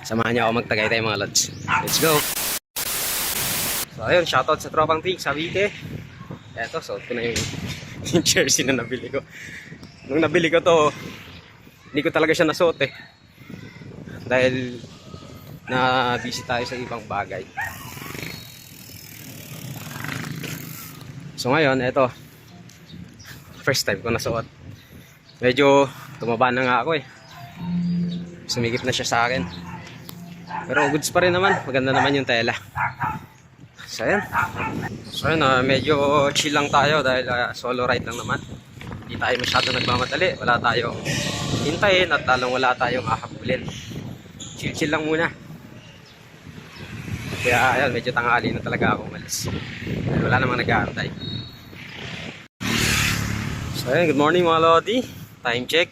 Samahan niyo ako magtagay tayo mga lods. Let's go! So ayun, shoutout sa Tropang Pink, sa Vite. Eto, suot ko na yung, yung jersey na nabili ko. Nung nabili ko to, hindi ko talaga siya nasuot eh. Dahil na busy tayo sa ibang bagay. So ngayon, eto. First time ko nasuot. Medyo tumaba na nga ako eh. Sumigip na siya sa akin. Pero goods pa rin naman. Maganda naman yung tela. So ayan. So ayan, ah, medyo chill lang tayo dahil ah, solo ride lang naman. Hindi tayo masyado nagmamadali. Wala tayong hintayin at talong wala tayong ahabulin. Chill-chill lang muna. Kaya ayan, medyo tanghali na talaga ako umalis. Wala namang nag-aantay. So ayan, good morning mga Lodi. Time check.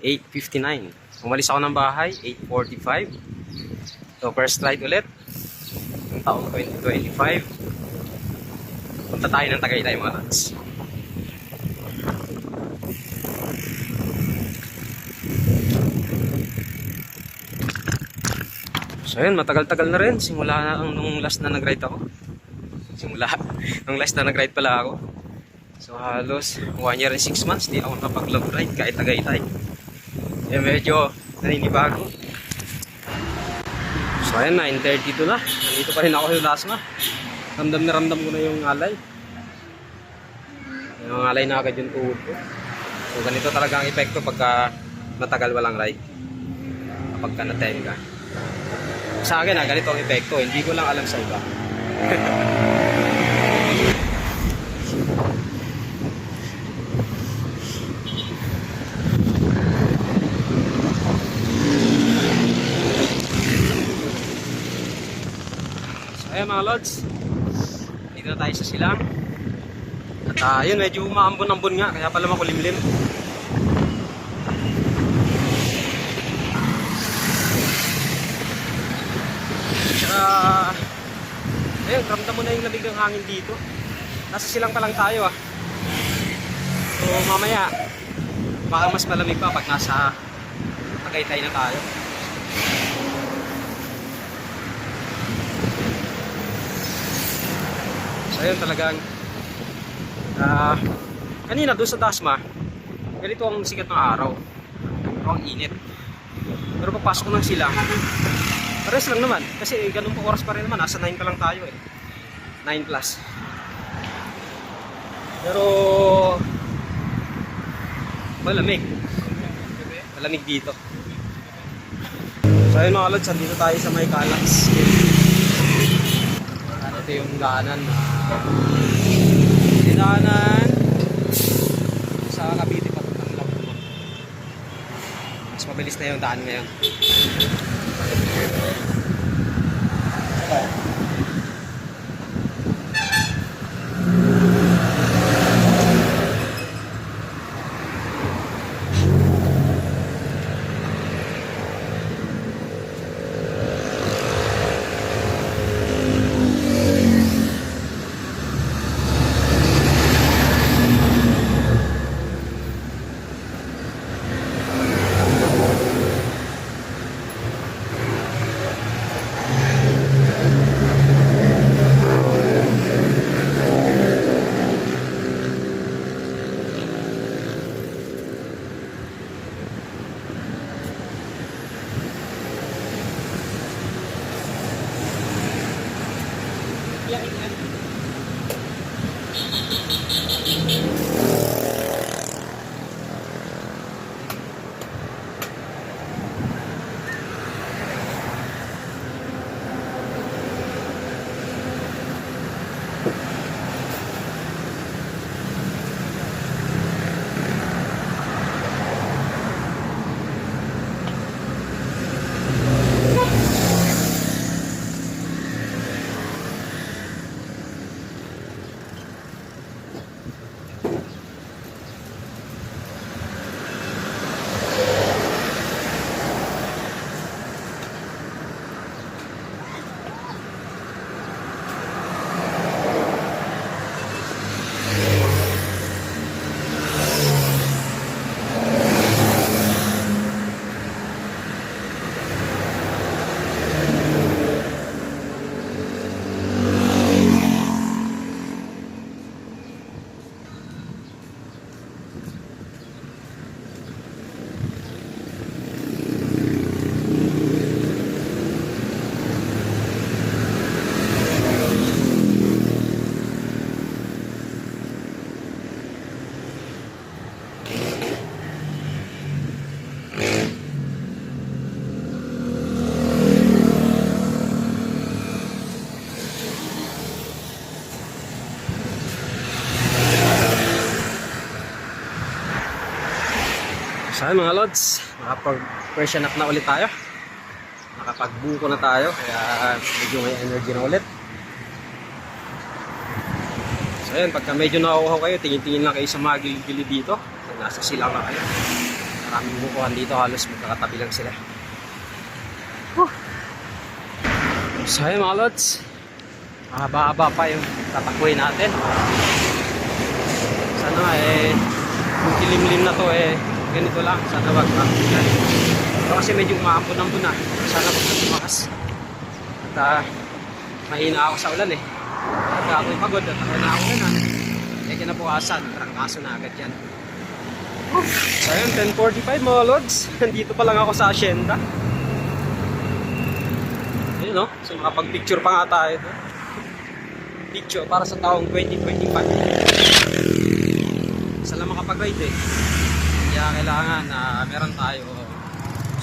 8.59. Umalis ako ng bahay, 8.45. So first ride ulit. Ng taong 2025. Punta tayo ng Tagaytay mga Lods. So yun, matagal-tagal na rin. Simula na ang nung last na nag-ride ako. Simula, nung last na nag-ride pala ako. So halos 1 year and 6 months, di ako napag-long ride kahit Tagaytay. Eh medyo naninibago. So ayan, 9.32 na. Nandito pa rin ako sa Lasma. Ramdam na ramdam ko na yung alay. Yung alay na agad yung tuhod ko. So ganito talaga ang epekto pagka matagal walang ride. Kapag ka natenga. Sa akin ah, ganito ang epekto. Hindi ko lang alam sa iba. ayan mga lods. Dito na tayo sa silang. At ah, yun, medyo umaambon-ambon nga. Kaya pala makulimlim. Tsaka, ayun, ramdam mo na yung lamig ng hangin dito. Nasa silang pa lang tayo ah. So mamaya, baka mas malamig pa pag nasa Tagaytay na tayo. Ayun talagang ah kanina doon sa Dasma ganito ang sikat ng araw. Pero ang init. Pero pagpasok ko ng silang pares lang naman. Kasi ganun po oras pa rin naman. Nasa 9 pa lang tayo eh. 9 plus. Pero malamig. Malamig dito. So ayun mga lods andito tayo sa may Calax ano ito yung daanan na dinaanan sa Cavite papuntang Laguna. Mas mabilis na yung daan ngayon. Ay mga lods, nakapag-freshen up na ulit tayo. Nakapagbuko na tayo, kaya medyo may energy na ulit. So ayun, pagka medyo nauuhaw kayo, tingin-tingin lang kayo sa mga gilid-gilid dito. So, nasa silang na kayo. Maraming bukuhan dito, halos magkakatabi lang sila. Whew. So ayun mga lods, mahaba-haba pa yung tatakbuhin natin. Sana eh, yung kilimlim na to eh, ganito lang. Sana wag. Ito kasi medyo umaambon-ambon na. Sana wag na tumakas. At ah, mahina ako sa ulan eh. At ako'y pagod at ako na ako na. Eh kinabukasan, trangkaso na agad yan. So ayun, 10.45 mga lods. Nandito pa lang ako sa Hacienda. Ayun no, so makapag-picture pa nga tayo. no? Picture para sa taong 2025 isa lang makapag-ride eh. Kaya kailangan na meron tayo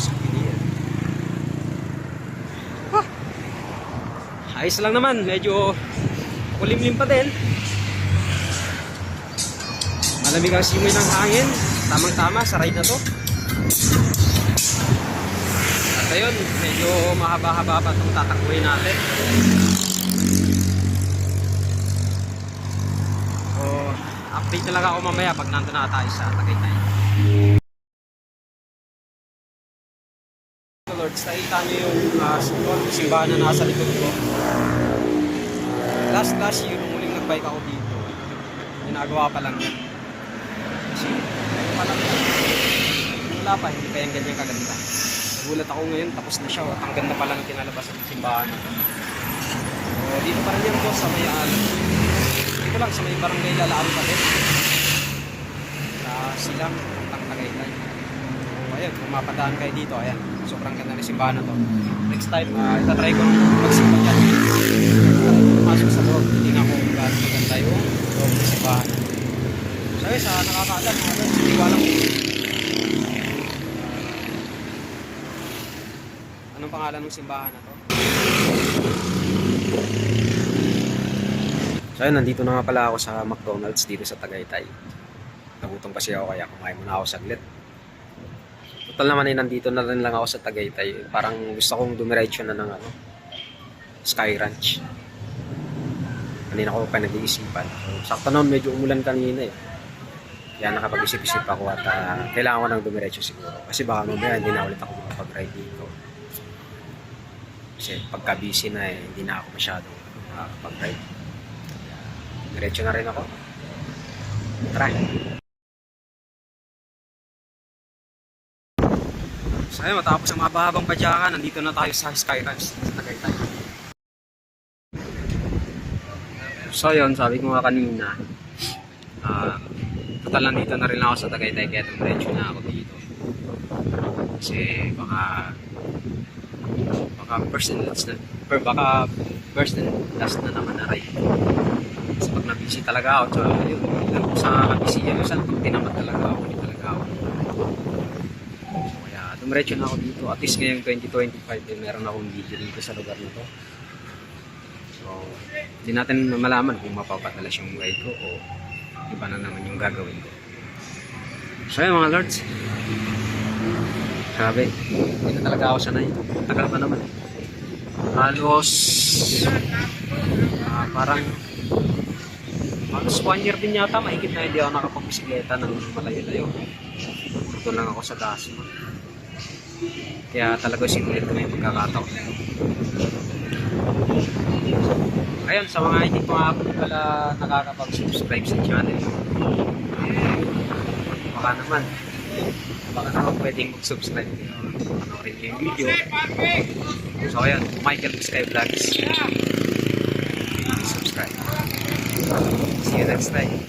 souvenir. Huh. Ayos lang naman, medyo kulimlim pa din. Malamig ang simoy ng hangin. Tamang-tama sa ride na to. At ayun, medyo mahaba-haba pa itong tatakbuhin natin. So, update na lang ako mamaya pag nandun na tayo sa Tagaytay. Lords, nakita nyo yung uh, simbahan na nasa likod ko. last last year, muling nagbike ako dito, ginagawa pa lang yan. Kasi. Wala pa, hindi pa yung ganyan kaganda. Nagulat ako ngayon, tapos na siya. Ang ganda pa lang ang kinalabas ng simbahan. So, dito pa rin yan po sa may alam. Dito lang sa may barangay lalaan pa din. Sa silang ng Tagaytay. So, ayun, kung mapadaan kayo dito, ayan. Sobrang ganda ng simbahan na to. Next time, uh, itatry ko magsimba dyan. Pumasok sa loob, hindi na ako maganda yung loob ng simbahan. So, ayun, sa nakakaalam, lods, hindi ko alam. Anong pangalan ng simbahan na to? So ayun, nandito na nga pala ako sa McDonald's dito sa Tagaytay. Nagutom kasi ako kaya kumain muna ako saglit. Total naman eh, nandito na rin lang ako sa Tagaytay. Parang gusto kong dumiretso na ng ano, Sky Ranch. Kanina ko pa nag-iisipan. So, sakto naman medyo umulan kanina eh. Kaya nakapag-isip-isip ako at ah, kailangan ko nang dumiretso siguro. Kasi baka mamaya hindi na ulit ako makapag-ride dito. Kasi pagka busy na eh, hindi na ako masyadong makakapag-ride. Diretso na rin ako. Tara. So ayun, matapos ang mabahabang padyakan, nandito na tayo sa Sky Ranch sa Tagaytay. So yun, sabi ko nga kanina, ah, total nandito na rin ako sa Tagaytay kaya dumiretso na ako dito. Kasi baka baka first and last na or baka first and last na naman na ride. Kasi pag na-busy talaga ako, so yun, lang sa busy yan, saan pag tinamad talaga ako, kaya dumiretso na ako dito. At least ngayong 2025, eh, meron akong video dito sa lugar na to. So, hindi natin malaman kung mapapadalas yung ride ko o iba na naman yung gagawin ko. So yun mga lords. Grabe, hindi na talaga ako sanay. Tagal pa naman. Halos ah, parang halos one year din yata mahigit na hindi ako nakapag-bisikleta ng malayo-layo. Ito lang ako sa Dasma. Kaya talaga sinulit ko yung pagkakataon. Ayun, sa mga hindi pa nga pala nakakapag-subscribe sa channel. Baka naman, baka naman pwedeng mag-subscribe kayo. Panoorin niyo yung video. So ayan, Michael Sky Vlogs. Subscribe. See you next time.